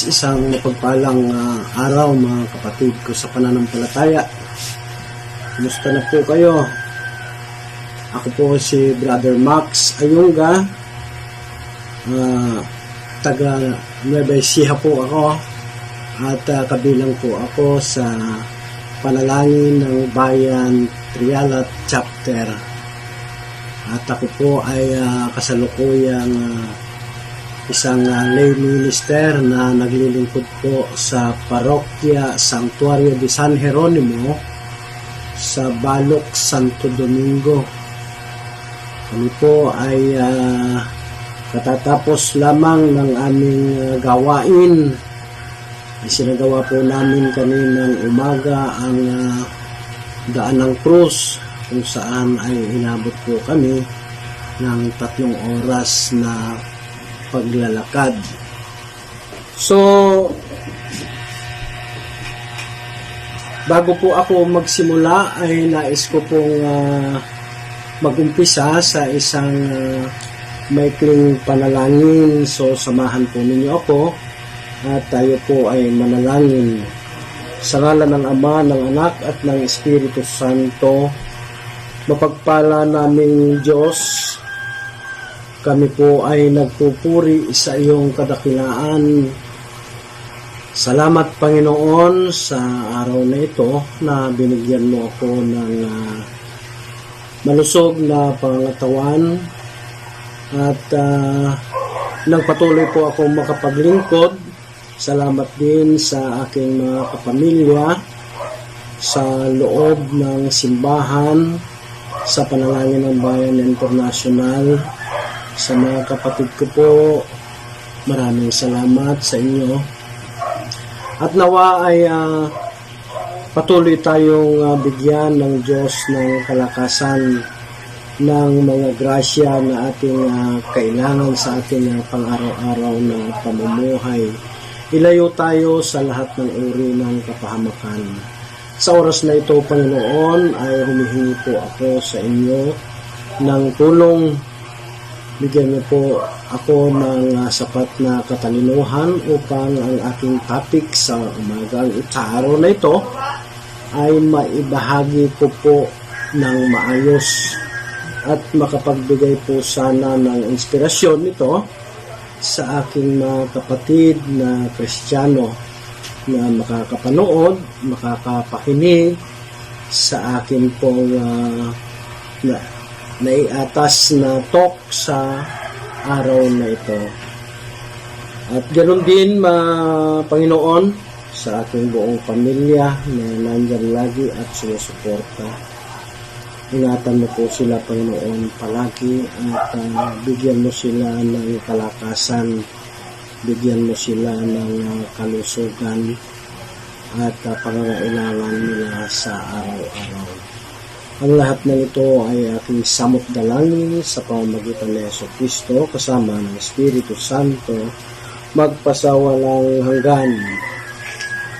Isang mapagpalang ah, araw mga kapatid ko sa pananampalataya. Kumusta na po kayo? Ako po si Brother Max Ayunga. Ah, taga Nueva Ecija po ako. At ah, kabilang po ako sa panalangin ng Bayan Trialat Chapter. At ako po ay ah, kasalukuyang ah, isang uh, lay minister na naglilingkod po sa parokya Santuario de San Jeronimo sa Balok, Santo Domingo. Kami po ay ah, katatapos lamang ng aming ah, gawain. Isinagawa po namin kaninang umaga ang ah, daan ng krus kung saan ay inabot po kami ng tatlong oras na paglalakad. So, bago po ako magsimula ay nais ko pong ah, magumpisa sa isang uh, maikling panalangin. So, samahan po ninyo ako at tayo po ay manalangin sa ngala ng Ama, ng Anak at ng Espiritu Santo. Mapagpala naming Diyos, kami po ay nagpupuri sa iyong kadakilaan. Salamat Panginoon sa araw na ito na binigyan mo ako ng ah, malusog na pangatawan at uh, nang patuloy po ako makapaglingkod. Salamat din sa aking mga kapamilya sa loob ng simbahan sa panalangin ng Bayan International sa mga kapatid ko po, maraming salamat sa inyo. At nawa ay ah, patuloy tayong ah, bigyan ng Diyos ng kalakasan ng mga grasya na ating ah, kailangan sa ating ah, pang-araw-araw na pamumuhay. Ilayo tayo sa lahat ng uri ng kapahamakan. Sa oras na ito, Panginoon, ay humihingi po ako sa inyo ng tulong bigyan niyo po ako ng ah, sapat na katalinuhan upang ang aking topic sa umagang araw na ito ay maibahagi ko po ng maayos at makapagbigay po sana ng inspirasyon nito sa aking mga kapatid na Kristiyano na makakapanood, makakapakinig sa akin pong ah, na, naiatas na talk sa araw na ito. At ganoon din, ma Panginoon, sa aking buong pamilya na nandyan lagi at sumusuporta. Ingatan mo po sila, Panginoon, palagi at ah, bigyan mo sila ng kalakasan, bigyan mo sila ng ah, kalusugan at uh, pangangailangan nila sa araw-araw. Ang lahat ng ito ay aking samot dalangin sa pamamagitan ni Yeso Kristo kasama ng Espiritu Santo magpasawalang hanggan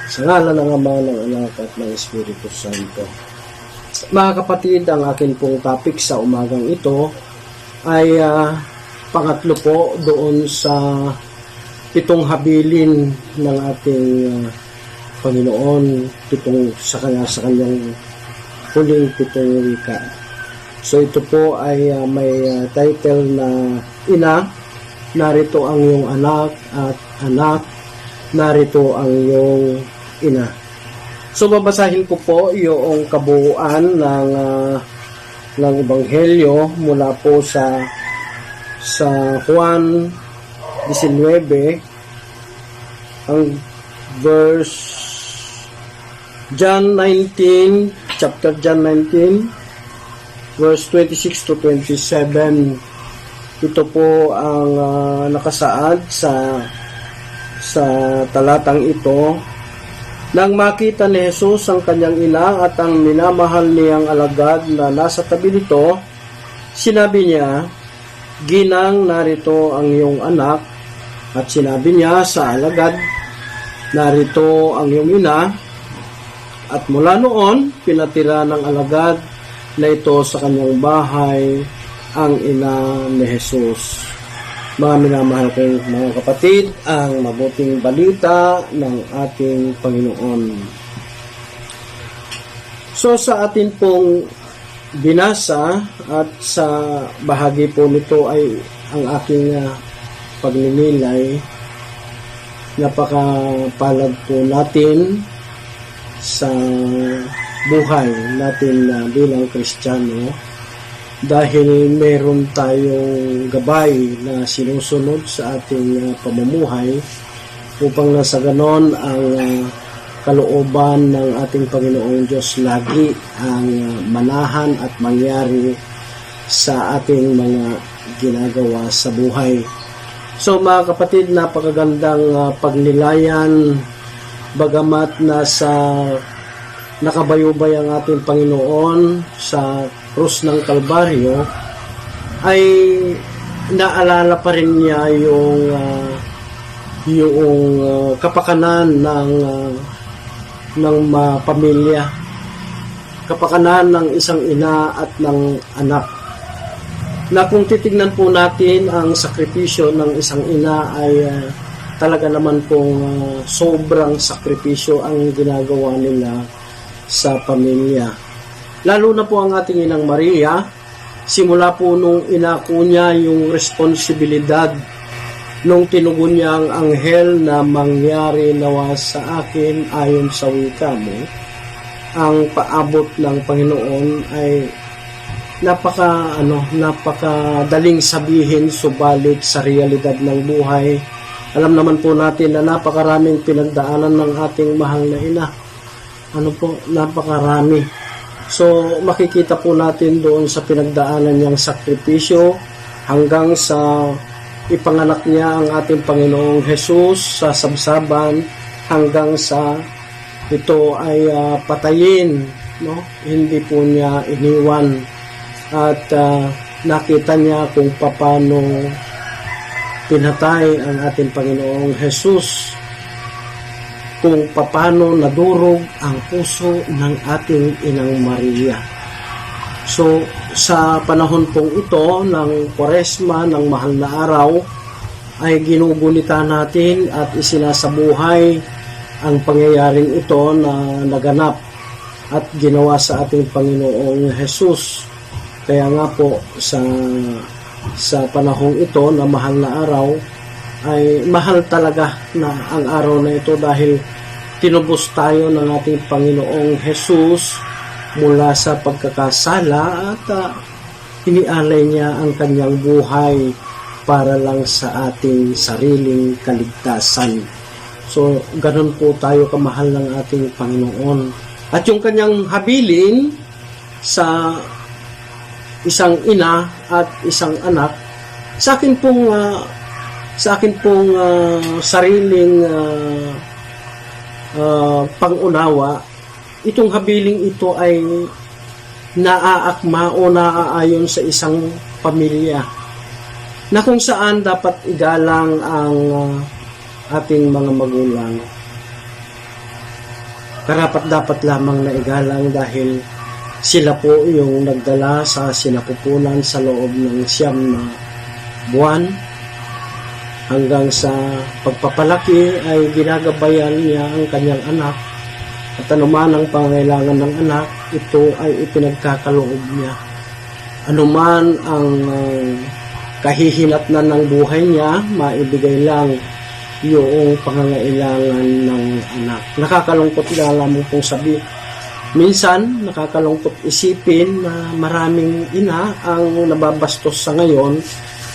sa ngalan ng Ama, ng Anak at ng Espiritu Santo. Mga kapatid, ang akin pong topic sa umagang ito ay ah, pangatlo po doon sa pitong habilin ng ating ah, Panginoon, pitong sa kanya sa kanyang huling pitong wika. So ito po ay ah, may ah, title na Ina, narito ang iyong anak at anak, narito ang iyong ina. So babasahin ko po yung kabuuan ng ah, ng ebanghelyo mula po sa sa Juan 19 ang verse John 19 chapter John 19 verse 26 to 27 ito po ang ah, nakasaad sa sa talatang ito nang makita ni Jesus ang kanyang ina at ang minamahal niyang alagad na nasa tabi nito, sinabi niya, Ginang, narito ang iyong anak. At sinabi niya sa alagad, narito ang iyong ina. At mula noon, pinatira ng alagad na ito sa kanyang bahay ang ina ni Jesus. mga minamahal kong mga kapatid, ang mabuting balita ng ating Panginoon. So sa atin pong binasa at sa bahagi po nito ay ang aking uh, pagninilay napakapalad po natin sa buhay natin na bilang Kristiyano dahil meron tayong gabay na sinusunod sa ating uh, pamumuhay upang nasa ganon ang uh, kalooban ng ating Panginoong Diyos lagi ang uh, manahan at mangyari sa ating mga ginagawa sa buhay. So mga kapatid, napakagandang uh, pagnilayan bagamat nasa nakabayubay ang ating Panginoon sa krus ng Kalbaryo ay naalala pa rin niya yung uh, yung uh, kapakanan ng uh, ng uh, pamilya. Kapakanan ng isang ina at ng anak. Na kung titignan po natin ang sakripisyo ng isang ina ay uh, talaga naman pong uh, sobrang sakripisyo ang ginagawa nila sa pamilya. Lalo na po ang ating inang Maria, simula po nung inako niya yung responsibilidad nung tinugon niya ang anghel na mangyari nawa sa akin ayon sa wika mo, ang paabot ng Panginoon ay napaka ano napaka daling sabihin subalit sa realidad ng buhay alam naman po natin na napakaraming pinagdaanan ng ating mahal na ina. Ano po? Napakarami. So makikita po natin doon sa pinagdaanan niyang sakripisyo hanggang sa ipanganak niya ang ating Panginoong Jesus sa sabsaban hanggang sa ito ay uh, patayin no? Hindi po niya iniwan. At uh, nakita niya kung paano pinatay ang ating Panginoong Jesus kung paano nadurog ang puso ng ating Inang Maria. So, sa panahon pong ito ng Kwaresma, ng mahal na araw, ay ginugunita natin at isinasabuhay ang pangyayaring ito na naganap at ginawa sa ating Panginoong Jesus. Kaya nga po sa sa panahong ito na mahal na araw ay mahal talaga na ang araw na ito dahil tinubos tayo ng ating Panginoong Jesus mula sa pagkakasala at uh, inialay niya ang kanyang buhay para lang sa ating sariling kaligtasan. So, ganun po tayo kamahal ng ating Panginoon. At yung kanyang habilin sa isang ina at isang anak. Sa akin pong uh, sa akin pong uh, sariling uh, uh, pangunawa itong habiling ito ay naaakma o naaayon sa isang pamilya na kung saan dapat igalang ang uh, ating mga magulang. Karapat dapat lamang na igalang dahil sila po yung nagdala sa sinapupunan sa loob ng siyam na buwan. Hanggang sa pagpapalaki ay ginagabayan niya ang kanyang anak. At anuman ang pangailangan ng anak ito ay ipinagkakaloob niya. Anuman ang uh, kahihinatnan ng buhay niya maibigay lang yung pangangailangan ng anak. Nakakalungkot na lamang pong sabi Minsan, nakakalungkot isipin na maraming ina ang nababastos sa ngayon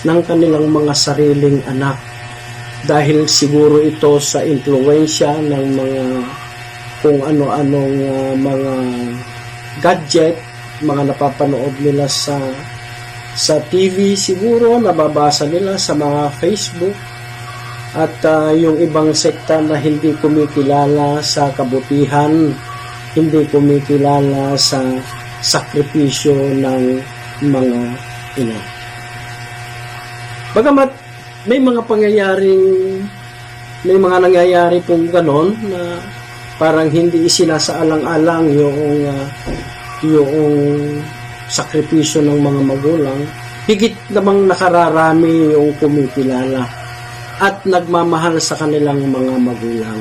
ng kanilang mga sariling anak. Dahil siguro ito sa impluensya ng mga kung ano-anong uh, mga gadget, mga napapanood nila sa sa TV siguro, nababasa nila sa mga Facebook at uh, yung ibang sekta na hindi kumikilala sa kabutihan hindi kumikilala sa sakripisyo ng mga ina. Bagamat may mga pangyayaring may mga nangyayari pong ganon na parang hindi isinasaalang-alang yung uh, yung sakripisyo ng mga magulang higit namang nakararami yung kumikilala at nagmamahal sa kanilang mga magulang.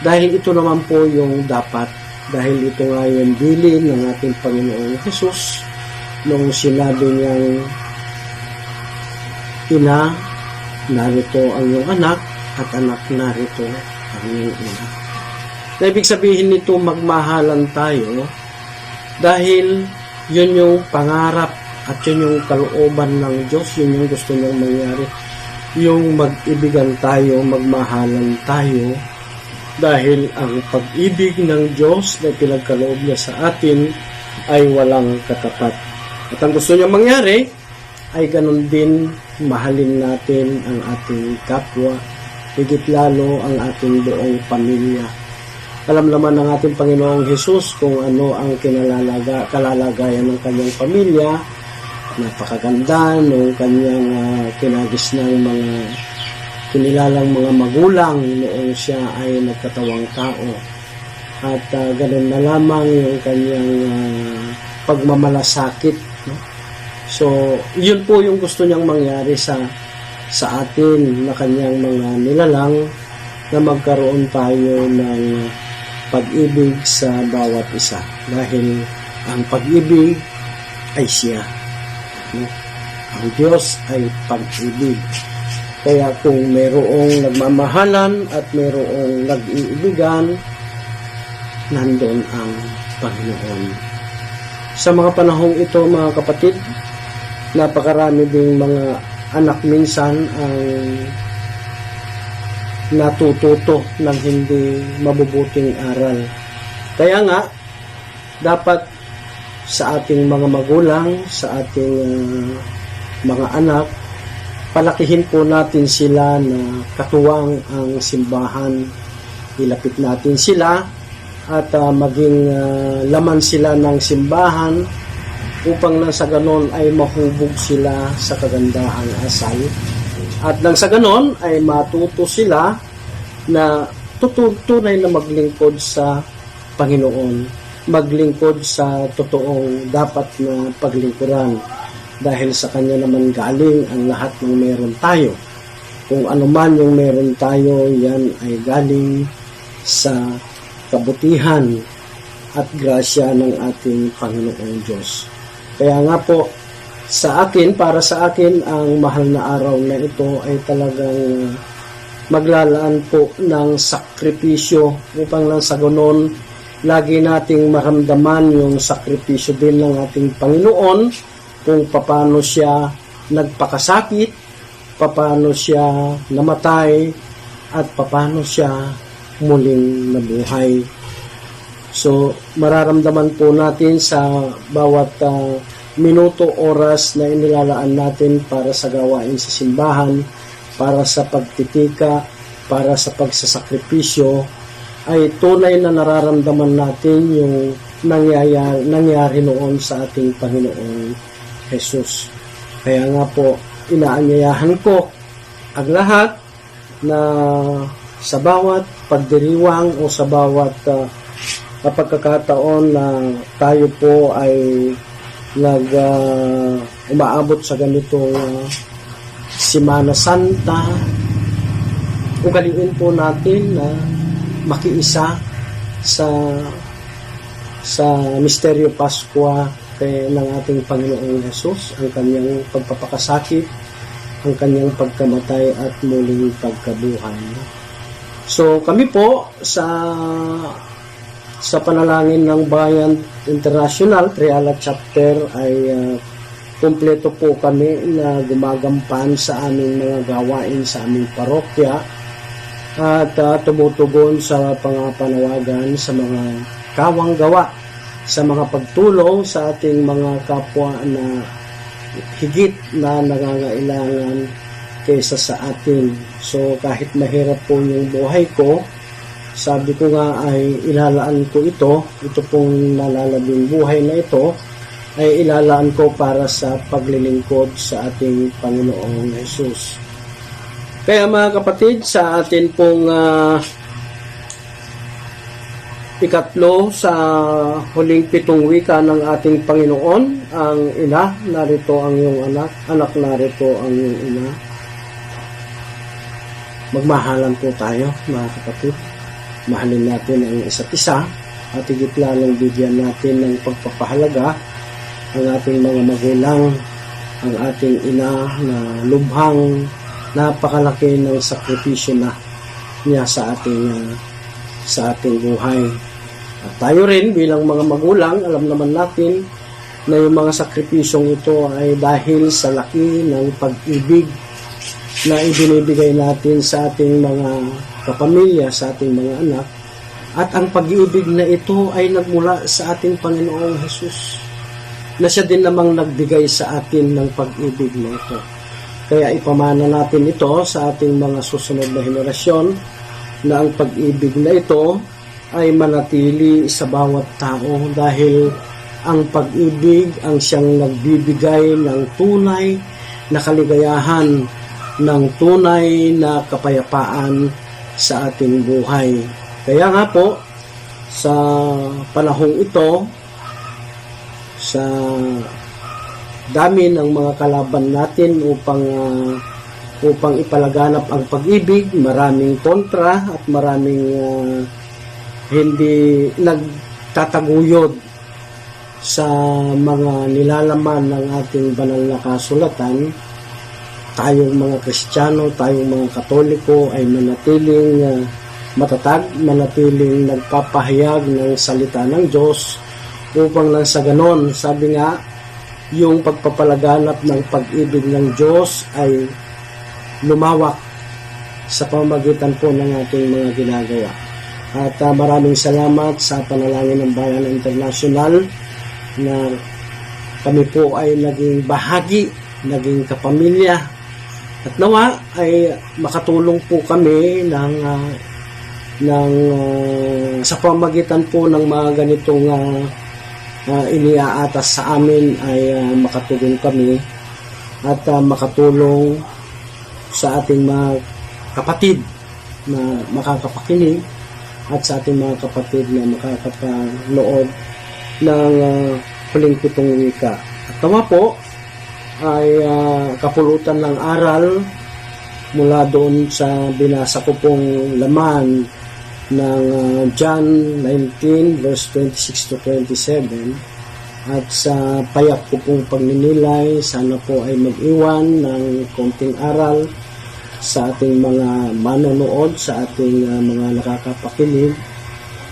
Dahil ito naman po yung dapat. Dahil ito nga yung bilin ng ating Panginoong Jesus nung sinabi niyang Ina, narito ang iyong anak at anak narito ang iyong ina. Na ibig sabihin nito magmahalan tayo dahil yun yung pangarap at yun yung kalooban ng Diyos, yun yung gusto niyang mangyari. Yung mag-ibigan tayo, magmahalan tayo dahil ang pag-ibig ng Diyos na pinagkaloob niya sa atin ay walang katapat. At ang gusto niya mangyari ay ganun din mahalin natin ang ating kapwa, higit lalo ang ating buong pamilya. Alam naman ng ating Panginoong Hesus kung ano ang kinalalaga, kalalagayan ng kanyang pamilya, napakaganda ng kanyang uh, kinagis ng mga kinilalang mga magulang noong siya ay nagkatawang tao. At uh, ganun na lamang yung kanyang uh, pagmamalasakit. No? So, yun po yung gusto niyang mangyari sa sa atin na kanyang mga nilalang na magkaroon tayo ng pag-ibig sa bawat isa. Dahil ang pag-ibig ay siya. No? Ang Diyos ay pag-ibig. Kaya kung mayroong nagmamahalan at mayroong nag-iibigan, nandun ang Panginoon. Sa mga panahong ito, mga kapatid, napakarami ding mga anak minsan ang natututo ng hindi mabubuting aral. Kaya nga, dapat sa ating mga magulang, sa ating uh, mga anak, palakihin po natin sila na katuwang ang simbahan. Ilapit natin sila at uh, maging uh, laman sila ng simbahan upang nang sa ganon ay mahubog sila sa kagandahang asal. At nang sa ganon ay matuto sila na tunay na maglingkod sa Panginoon. Maglingkod sa totoong dapat na paglingkuran. Dahil sa Kanya naman galing ang lahat ng meron tayo. Kung ano man yung meron tayo, yan ay galing sa kabutihan at grasya ng ating Panginoong Diyos. Kaya nga po, sa akin, para sa akin, ang mahal na araw na ito ay talagang maglalaan po ng sakripisyo upang lang sa ganon, lagi nating maramdaman yung sakripisyo din ng ating Panginoon kung paano siya nagpakasakit, paano siya namatay, at paano siya muling nabuhay. So, mararamdaman po natin sa bawat uh, minuto, oras na inilalaan natin para sa gawain sa simbahan, para sa pagtitika, para sa pagsasakripisyo, ay tunay na nararamdaman natin yung nangyayari, nangyari noon sa ating Panginoong Jesus. Kaya nga po, inaanyayahan ko ang lahat na sa bawat pagdiriwang o sa bawat uh, pagkakataon na tayo po ay nag uh, umaabot sa ganitong uh, Simana Santa ugaliin po natin na makiisa sa sa misteryo Paskwa kay ng ating Panginoong Hesus ang kanyang pagpapakasakit ang kanyang pagkamatay at muling pagkabuhay. So kami po sa sa panalangin ng Bayan International Triala Chapter ay uh, kumpleto po kami na gumagampan sa aming mga gawain sa aming parokya at uh, tumutugon sa pangapanawagan sa mga kawang gawa sa mga pagtulong sa ating mga kapwa na higit na nangangailangan kaysa sa atin. So kahit mahirap po yung buhay ko, sabi ko nga ay ilalaan ko ito, ito pong nalalabing buhay na ito, ay ilalaan ko para sa paglilingkod sa ating Panginoong Jesus. Kaya mga kapatid, sa atin pong uh, ikatlo sa huling pitong wika ng ating Panginoon, ang ina, narito ang iyong anak, anak narito ang iyong ina. Magmahalan po tayo, mga kapatid. Mahalin natin ang isa't isa at higit lalong bigyan natin ng pagpapahalaga ang ating mga magulang, ang ating ina na lubhang napakalaki ng sakripisyo na niya sa ating sa ating buhay. At tayo rin bilang mga magulang, alam naman natin na yung mga sakripisyong ito ay dahil sa laki ng pag-ibig na ibinibigay natin sa ating mga kapamilya, sa ating mga anak. At ang pag-ibig na ito ay nagmula sa ating Panginoong Hesus na siya din namang nagbigay sa atin ng pag-ibig na ito. Kaya ipamana natin ito sa ating mga susunod na henerasyon na ang pag-ibig na ito ay manatili sa bawat tao dahil ang pag-ibig ang siyang nagbibigay ng tunay na kaligayahan, ng tunay na kapayapaan sa ating buhay. Kaya nga po, sa panahong ito, sa dami ng mga kalaban natin upang ah, upang ipalaganap ang pag-ibig, maraming kontra at maraming ah, hindi nagtataguyod sa mga nilalaman ng ating banal na kasulatan, tayong mga Kristiyano, tayong mga Katoliko ay manatiling ah, matatag, manatiling nagpapahayag ng salita ng Diyos upang lang sa ganon, sabi nga, yung pagpapalaganap ng pag-ibig ng Diyos ay lumawak sa pamagitan po ng ating mga ginagawa. At ah, maraming salamat sa panalangin ng Bayan International na kami po ay naging bahagi, naging kapamilya. At nawa ay makatulong po kami ng ah, ng ah, sa pamagitan po ng mga ganitong ah, uh, iniaatas sa amin ay ah, makatulong kami at ah, makatulong sa ating mga kapatid na makakapakinig at sa ating mga kapatid na makakapanood ng ah, huling pitong wika. At nawa po ay ah, kapulutan ng aral mula doon sa binasa ko pong laman ng uh, John 19 verse 26 to 27 at sa payak ko pong pagninilay sana po ay mag-iwan ng konting aral sa ating mga manonood sa ating uh, mga nakakapakinig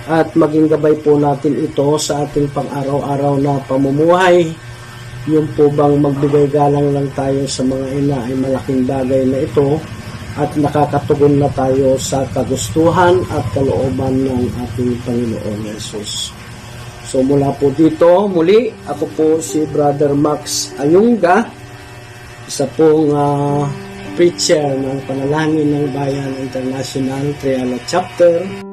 at maging gabay po natin ito sa ating pang-araw-araw na pamumuhay yung po bang magbigay galang lang tayo sa mga ina ay malaking bagay na ito at nakakatugon na tayo sa kagustuhan at kalooban ng ating Panginoon Yesus. So mula po dito, muli, ako po si Brother Max Ayunga, isa pong ah, preacher ng Panalangin ng Bayan International Triala Chapter